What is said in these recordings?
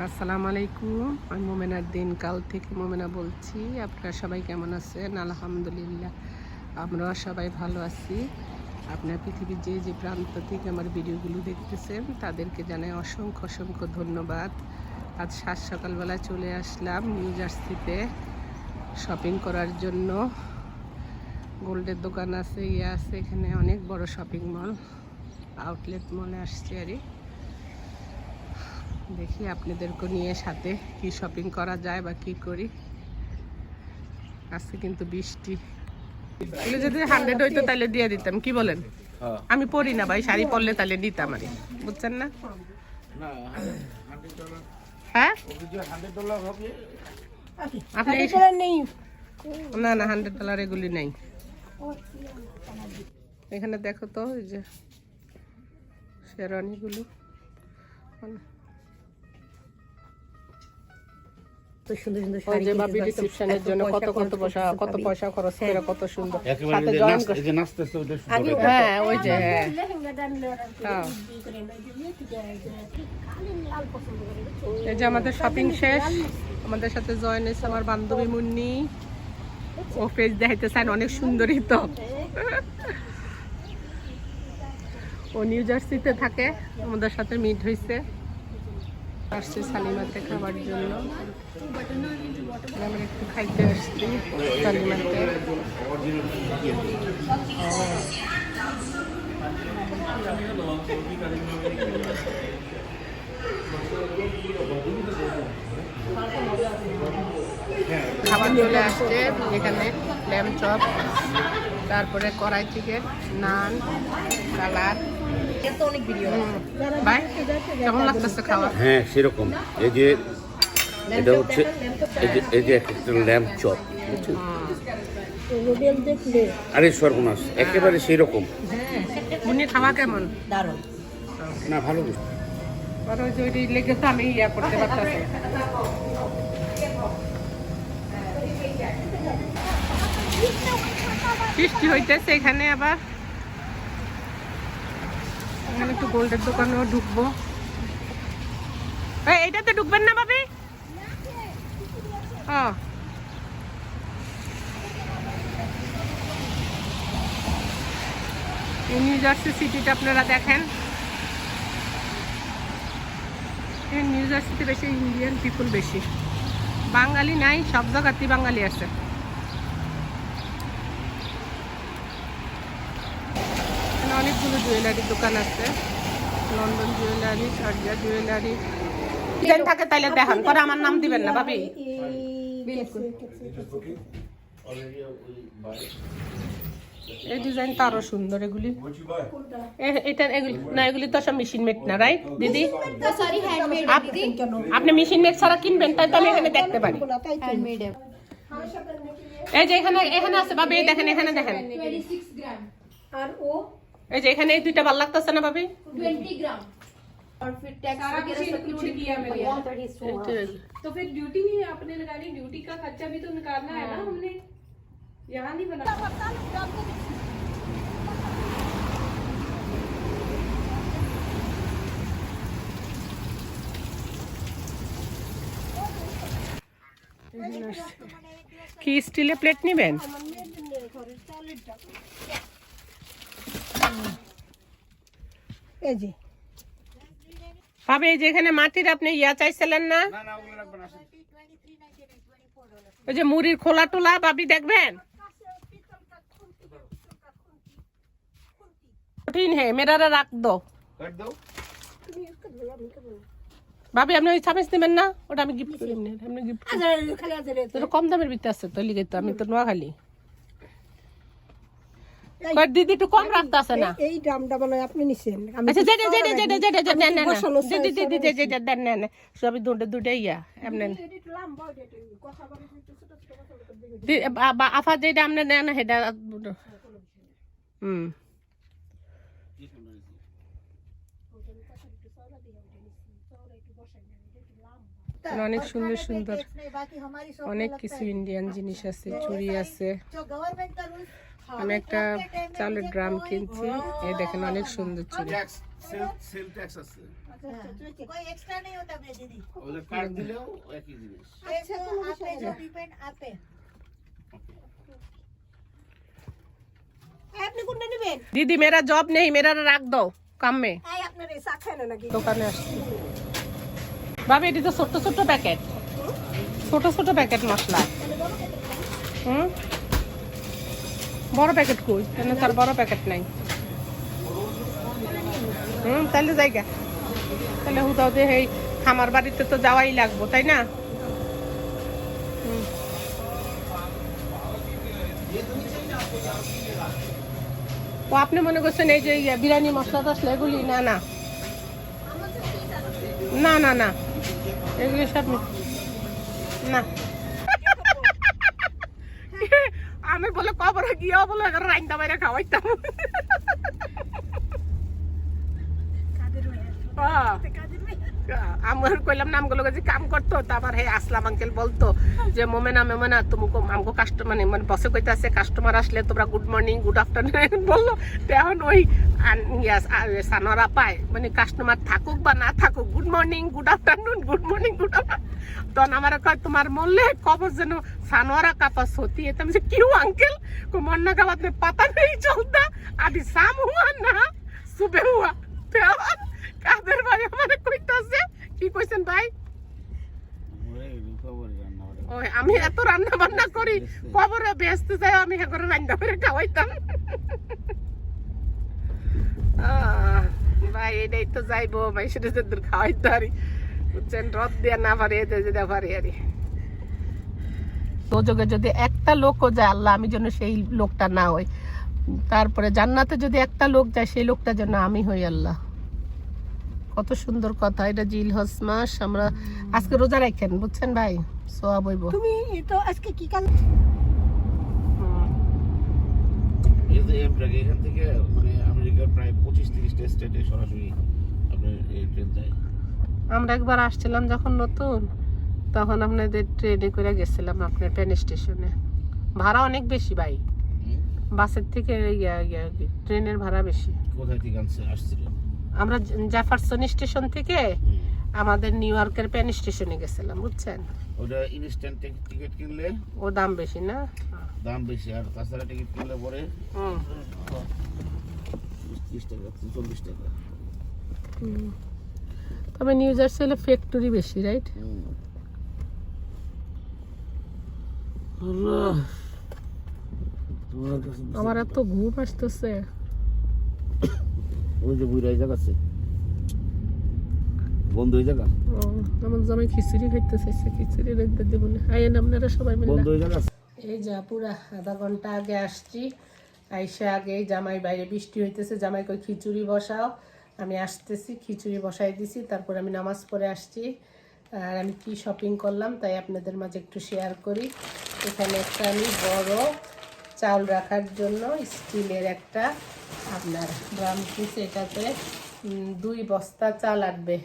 আসসালামু আলাইকুম। আমি মোমেনার দিন কাল থেকে মোমেনা বলছি। আপনারা সবাই কেমন আছেন? আলহামদুলিল্লাহ। আমরাও সবাই ভালো আছি। আপনার পৃথিবীর যে যে প্রান্ত থেকে আমার ভিডিওগুলো দেখতেছেন, তাদেরকে জানাই অসংখ্য অসংখ্য ধন্যবাদ। আজ সাত সকালবেলা চলে আসলাম নিউ জার্সিতে শপিং করার জন্য। গোল্ডের দোকান আছে ইয়ে আছে, এখানে অনেক বড় শপিং মল, আউটলেট মলে আসছে আরই দেখি আপনাদেরকে নিয়ে সাথে কি শপিং করা যায় বা কি করি। আজকে কিন্তু বৃষ্টি। এগুলো যদি হান্ড্রেড হইতো তাহলে দিয়ে দিতাম কি বলেন? হ্যাঁ। আমি পরি না ভাই শাড়ি পরলে তাহলে দিতাম আরে। বুঝছেন না? না হান্ড্রেড ডলার হ্যাঁ? আপনি এই- না না হান্ড্রেড ডলার এগুলি নেই। এখানে দেখো তো এই যে শেরওয়ানিগুলো। তো সুন্দর সুন্দর শাড়ি যে বাবি রিসেপশনের জন্য কত পয়সা কত খরচ পয়সা কত পয়সা খরচ করে কত সুন্দর। সাথে জয়েন এই যে নাচতেছে ওটা সুন্দর। হ্যাঁ ওই যে হ্যাঁ। হ্যাঁ। এই যে আমাদের শপিং শেষ। আমাদের সাথে জয়েন হয়েছে আমার বান্ধবী মুন্নি। ও পেজ দেখাইতে চান অনেক সুন্দরী তো। ও নিউ জার্সিতে থাকে। আমাদের সাথে মিট হয়েছে। আসছে সালিমাতে খাবার জন্য। আমরা একটু খাইতে আসছি সালিমাতে খাবার চলে আসছে এখানে ল্যাম চপ তারপরে কড়াই চিকেন নান, সালাদ। হ্যাঁ সেরকম। এই যে এটা হচ্ছে এই যে একটা ল্যাম্প চপ বুঝছেন? আরে সর্বনাশ একেবারে সেই রকম উনি খাওয়া কেমন? দারুণ। না ভালো লেগে তো আমি ইয়া করতে পারতেছি। বৃষ্টি হইতেছে এখানে আবার। এখানে একটু গোল্ডের দোকানেও ঢুকবো। এইটাতে ঢুকবেন না ভাবি? ও। এই নিউ জার্সি সিটিটা আপনারা দেখেন। নিউ জার্সিতে বেশি ইন্ডিয়ান পিপল বেশি। বাঙালি নাই, সব জায়গাতেই বাঙালি আছে। অনেকগুলো জুয়েলারির দোকান আছে। London jewellery Sharjah jewellery. Design থাকে তাইলে দেখান পরে আমার নাম দিবেন না ভাবি। এই ডিজাইনটা আরও সুন্দর এগুলি। এটা এগুলি না এগুলি তো সব মেশিন মেট না রাইট দিদি? আপনি মেশিন মেট ছাড়া কিনবেন তাই তো আমি এখানে দেখতে পারি। এই যে এখানে এখানে আছে ভাবি দেখেন এখানে দেখেন। আর ও এই যে এখানে এই দুইটা ভালো লাগতেছে না ভাবি 20 ग्राम और फिर टैक्स वगैरह सब कुछ किया मैंने এইটা- तो फिर ड्यूटी भी आपने लगानी ड्यूटी का खर्चा भी तो निकालना है ना हमने यहाँ नहीं बना কি স্টিলের প্লেট নেবেন এই যে। ভাবি এই যে এখানে মাটির আপনি ইয়া চাইছিলেন না? না না ওগুলো লাগবে না আসেন। ওই যে মুড়ির খোলা টোলা ভাবি দেখবেন? কঠিন হে মেরারা রাখ দো কাট দাও। ভাবি আপনি ওই চামিচ নেবেন না? ওটা আমি গিফট করি এমনি, আপনি গিফট খালি আছে রে তোর কম দামের ভিতরে আছে তো লিগে তো আমি তো নোয়াখালী। দিদি একটু কম না। এই বলে আপনি নিছেন। আচ্ছা দিদি দেন সবই দুটো দুটো ইয়া এমনি আফা যেটা আপনি নেন সেটা হুম। অনেক সুন্দর সুন্দর। অনেক কিছু ইন্ডিয়ান জিনিস আছে চুড়ি আছে। আমি একটা চালের ড্রাম কিনছি। এ দেখেন অনেক সুন্দর ছিল। দিদি। মেরা জব নেই মেরা রাখ দাও কামে দোকানে আসছি। বাবা এটি তো ছোট্ট ছোট্ট প্যাকেট। ছোট ছোট প্যাকেট মশলা। হুম? বড় প্যাকেট কই? কেন তার বড় প্যাকেট নাই। হুম তাহলে জায়গা তাহলে হুদাও দে এই খামার বাড়িতে তো যাওয়াই লাগবো, তাই না। ও, আপনি মনে করছেন এই যে ইয়ে বিরিয়ানি, মশলা টসলা এগুলি? না না। না না না। এগুলি সব না আমি বলে কবরে গিয়ে বলে রাইন্দা বাইরে খাওয়াইতাম। হ্যাঁ। আমার কইলাম না আমগুলো যে কাম করতো তারপর হে আসলাম আঙ্কেল বলতো যে, মোমেনা, মেমেনা, তুমুকো আমগো কাস্টমার মানে মানে বসে আছে কাস্টমার আসলে তোমরা গুড মর্নিং গুড আফটারনুন বলল। তখন ওই সানরা পায় মানে কাস্টমার থাকুক বা না থাকুক good morning good afternoon good morning good afternoon তখন আমার কয়, তোমার মরলে খবর যেন সানোরা কাপা সোতি, এতে আমি কিউ আঙ্কেল কো মন্না কাবাদ পাতা নেই চলতা, আদি শাম হুয়া না, সুবে হুয়া। কাদের ভাই আমারে কইতাছে। কি কইছেন ভাই? ওই আমি এত রান্না বান্না করি কবরে ব্যস্ত যাই আমি হে করে রান্না করে খাওয়াইতাম। ভাই এটাই তো যাইবো ভাই সেটা দূর খাওয়াইতে পারি। বুঝছেন রদ দিয়ে না পারি এতে যেতে পারি আর সুযোগে যদি একটা লোকও যায় আল্লাহ আমি যেন সেই লোকটা না হই। তারপরে জান্নাতে যদি একটা লোক যায় সেই লোকটা যেন আমি হই আল্লাহ। কত সুন্দর কথা এটা জিল হস মাস আমরা আজকে রোজা রাখেন বুঝছেন ভাই? সোয়া বইব তুমি তো আজকে কি কাল এই যে এমটাকে এখান থেকে মানে আমেরিকার প্রায় পঁচিশ তিরিশটা স্টেটে সরাসরি আপনার এই ট্রেন যায়। আমরা একবার আসছিলাম যখন নতুন তখন আপনাদের ট্রেনে করে গেছিলাম আপনার ট্রেন স্টেশনে ভাড়া অনেক বেশি ভাই। বাসের থেকে ট্রেনের ভাড়া বেশি। কোথায় থেকে আসছিল? আমরা জ্যাফারসন স্টেশন থেকে আমাদের নিউ ইয়র্কের পেন স্টেশনে গেছিলাম বুঝছেন? ওটা ইনস্ট্যান্ট টিকিট কিনলে? ও দাম বেশি না? দাম বেশি আর তাছাড়া টিকিট কিনলে পরে চল্লিশ টাকা। তবে নিউ জার্সি হলে ফ্যাক্টরি বেশি রাইট আমার এত ঘুম আসতেছে। ওই যে বুড়াই জায়গা আছে। বন্ধ হয়ে জায়গা? আমার জামাই খিচুড়ি খাইতে চাইছে খিচুড়ি রেখে দেবো না। আইয়েন আপনারা সবাই মিলে বন্ধ হয়ে জায়গা এই যা পুরা আধা ঘণ্টা আগে আসছি। আইসা আগে জামাই বাইরে বৃষ্টি হইতেছে। জামাই কই খিচুড়ি বসাও। আমি আসতেছি খিচুড়ি বসাই দিছি তারপর আমি নামাজ পড়ে আসছি। আর আমি কি শপিং করলাম তাই আপনাদের মাঝে একটু শেয়ার করি। এখানে একটা আমি বড় চাউল রাখার জন্য স্টিলের একটা আপনার ড্রাম পিস, এটাতে দুই বস্তা চাল লাগবে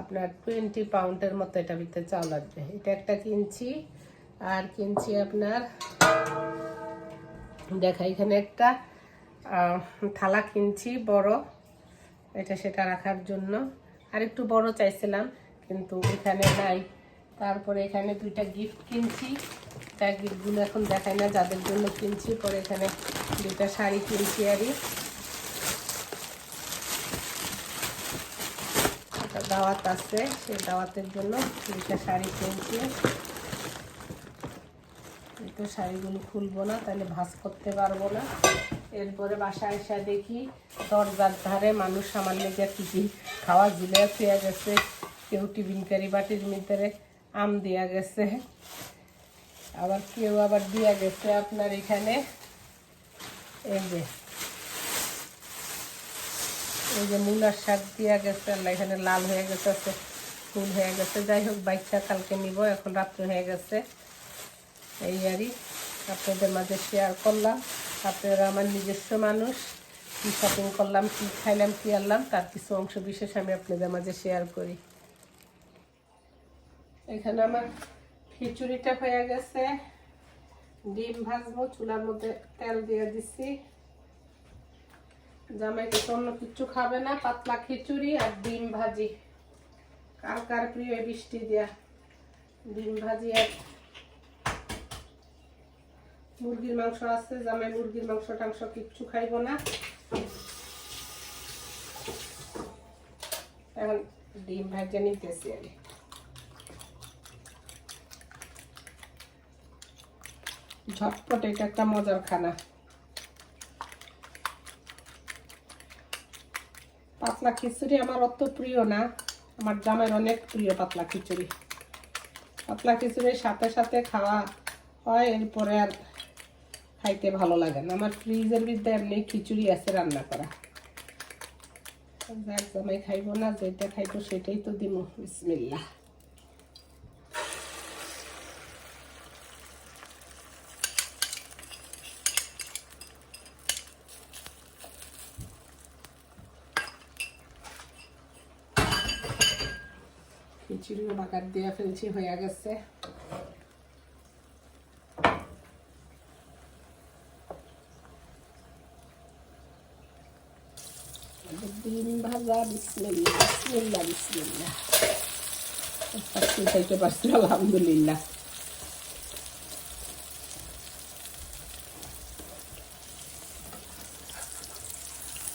আপনার টোয়েন্টি পাউন্ডের মতো এটা ভিতরে চাল লাগবে এটা একটা কিনছি, আর কিনছি আপনার, দেখা, এখানে একটা থালা কিনছি বড়, এটা সেটা রাখার জন্য। আর একটু বড় চাইছিলাম, কিন্তু এখানে নাই। তারপরে এখানে দুইটা গিফট কিনছি। তা গিফটগুলো এখন দেখাই না, যাদের জন্য কিনছি, পরে এখানে দুইটা শাড়ি কিনছি আরই। একটা দাওয়াত আছে, সেই দাওয়াতের জন্য দুইটা শাড়ি কিনছি। তো শাড়িগুলো খুলবো না, তাহলে ভাঁজ করতে পারব না। এরপরে বাসায় এসে দেখি দরজার ধারে মানুষ আমার লেগে কি খাওয়া ঝুলে ফেয়া গেছে, কেউ টিফিন কারি বাটির ভিতরে আম দেওয়া গেছে। আবার কেউ আবার দিয়া গেছে আপনার এখানে। এই যে এই যে মূলার শাক দিয়া গেছে এখানে লাল হয়ে গেছে আছে, ফুল হয়ে গেছে। যাই হোক বাইকটা কালকে নিব এখন রাত্রে হয়ে গেছে। এই আরই আপনাদের মাঝে শেয়ার করলাম। আপনারা আমার নিজস্ব মানুষ কী শপিং করলাম কী খাইলাম কী আনলাম তার কিছু অংশ বিশেষ আমি আপনাদের মাঝে শেয়ার করি। এখানে আমার খিচুড়িটা হয়ে গেছে। ডিম ভাজবো, চুলার মধ্যে তেল দিয়ে দিচ্ছি জামাইকে তো অন্য কিচ্ছু খাবে না, পাতলা খিচুড়ি আর ডিম ভাজি। কার কার প্রিয় বৃষ্টি দেয়া? ডিম ভাজি আর মুরগির মাংস আছে, জামাই মুরগির মাংস টাংস কিচ্ছু খাইবো না। এখন ডিম ভাজে নিতেছি আমি। ঝটপট, এটা একটা মজার খানা। পাতলা খিচুড়ি আমার অত প্রিয় না, আমার জামের অনেক প্রিয় পাতলা খিচুড়ি। পাতলা খিচুড়ির সাথে সাথে খাওয়া হয়, এরপরে আর খাইতে ভালো লাগে না। আমার ফ্রিজের ভিতরে এমনি খিচুড়ি আছে রান্না করা। যাক জামাই খাইবো না যেটা খাইবো সেটাই তো দিব বিসমিল্লাহ। খিচুড়িও বাগার দিয়ে ফেলছি হয়ে গেছে। ডিম ভাজা বিসমিল্লা বিসমিল্লা বিসমিল্লা খাইতে আলহামদুলিল্লাহ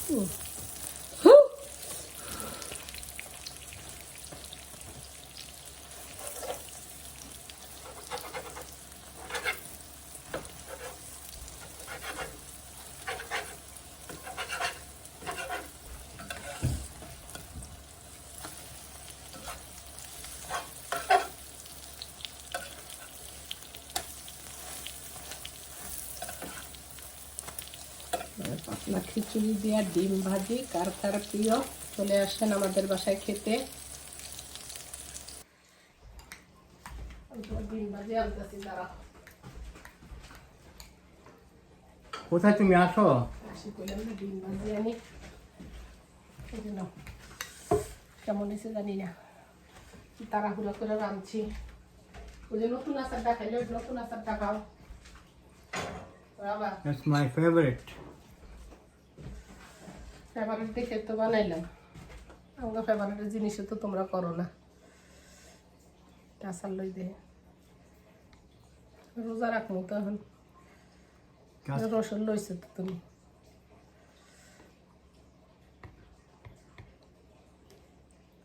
হুম। হু! পাতলা খিচুড়ি দিয়ে ডিম ভাজি কার কার প্রিয় চলে আসেন আমাদের বাসায় খেতে। ডিম ভাজি আনতেছি কোথায় তুমি আসো? কেমন হয়েছে জানি না। তাড়াহুড়া করে রাঁধছি। ওই যে নতুন আচারটা খাইলে নতুন আচারটা খাও। বাবা দ্যাটস মাই ফেভারিট দেখে তো বানাইলাম। আমাকে ফেভারিটের জিনিসও তো তোমরা করো না। আসার লই দে রোজা রাখব তো এখন। রসুন লইছে তো তুমি।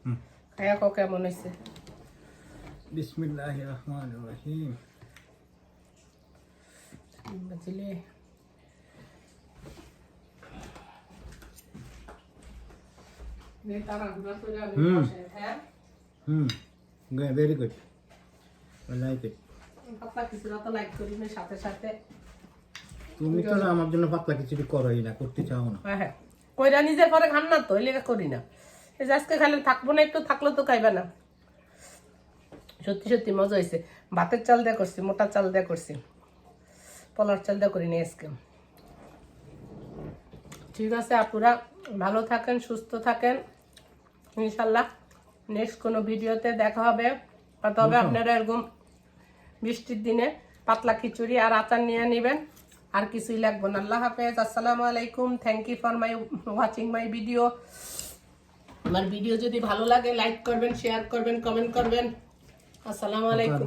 হুম। খায়া কো কেমন হয়েছে বিসমিল্লাহির রহমানির রহিম বাজিলে তাড়াহুড়া করে আমি হুম। বসাই, হ্যাঁ হুম very good I like it পাতলা কিছুটা তো লাইক করি না সাথে সাথে। তুমি তো না আমার জন্য পাতলা খিচুড়ি করোই না করতে চাও না। হ্যাঁ হ্যাঁ। কইরা নিজের পরে খান না তো এই লেগে করি না। এই আজকে খালে থাকব না একটু থাকলে তো খাইবে না। সত্যি সত্যি মজা হয়েছে ভাতের চাল দিয়ে করছি মোটা চাল দিয়ে করছি। পলার চাল দিয়ে করি নি আজকে। ঠিক আছে আপুরা ভালো থাকেন সুস্থ থাকেন। ইনশাল্লাহ নেক্সট কোনো ভিডিওতে দেখা হবে। হবে আপনারা এরকম বৃষ্টির দিনে পাতলা খিচুড়ি আর আচার নিয়ে নেবেন। আর কিছুই লাগবো না। আল্লাহ হাফেজ। আসসালামু আলাইকুম। Thank you for my watching my video আমার ভিডিও যদি ভালো লাগে লাইক করবেন শেয়ার করবেন কমেন্ট করবেন। আসসালামু আলাইকুম।